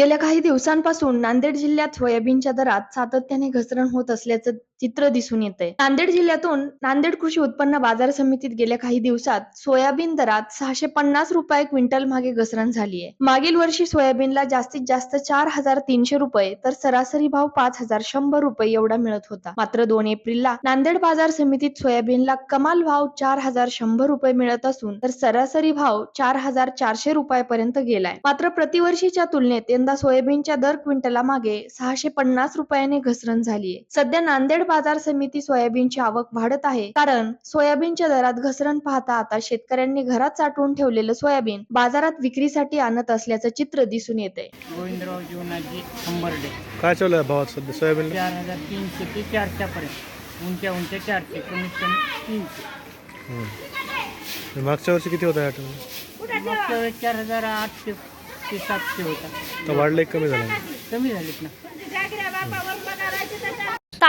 गेल्या काही दिवसांपासून नांदेड जिल्ह्यात सोयाबीनच्या दरात सातत्याने घसरण होत असल्याचं चित्र दिसून येत आहे नांदेड जिल्ह्यातून नांदेड कृषी उत्पन्न बाजार समितीत गेल्या काही दिवसात सोयाबीन दरात सहाशे पन्नास रुपये क्विंटल मागे घसरण झाली आहे मागील वर्षी सोयाबीनला जास्तीत जास्त चार हजार तीनशे रुपये तर सरासरी भाव पाच हजार शंभर रुपये एवढा मिळत होता. मात्र दोन एप्रिलला नांदेड बाजार समितीत सोयाबीनला कमाल भाव चार हजार शंभर रुपये मिळत असून तर सरासरी भाव चार हजार चारशे रुपयापर्यंत गेलाय. मात्र प्रतिवर्षीच्या तुलनेत यंदा सोयाबीनच्या दर क्विंटला मागे सहाशे पन्नास रुपयाने घसरण झालीय. सध्या नांदेड बाजार समिती सोयाबीनची आवक वाढत आहे. कारण सोयाबीनच्या दरात घसरण पाहता आता शेतकऱ्यांनी घरात साठवून ठेवलेलं सोयाबीन बाजारात विक्रीसाठी आणत असल्याचं चित्र दिसून येते गोविंदराव जीवनाजी खंबर्डे. काय चालू आहे भावात सध्या सोयाबीनला चार हजार तीनशे ते चारशेपर्यंत उंच्या उंच्या चारशे कमीत कमी तीनशे. मागच्या वर्षी किती होता या आठवड्यात मागच्या वेळेस चार हजार आठशे ते सातशे होता. तर वाढलं एक कमी झालं. कमी झालेत ना.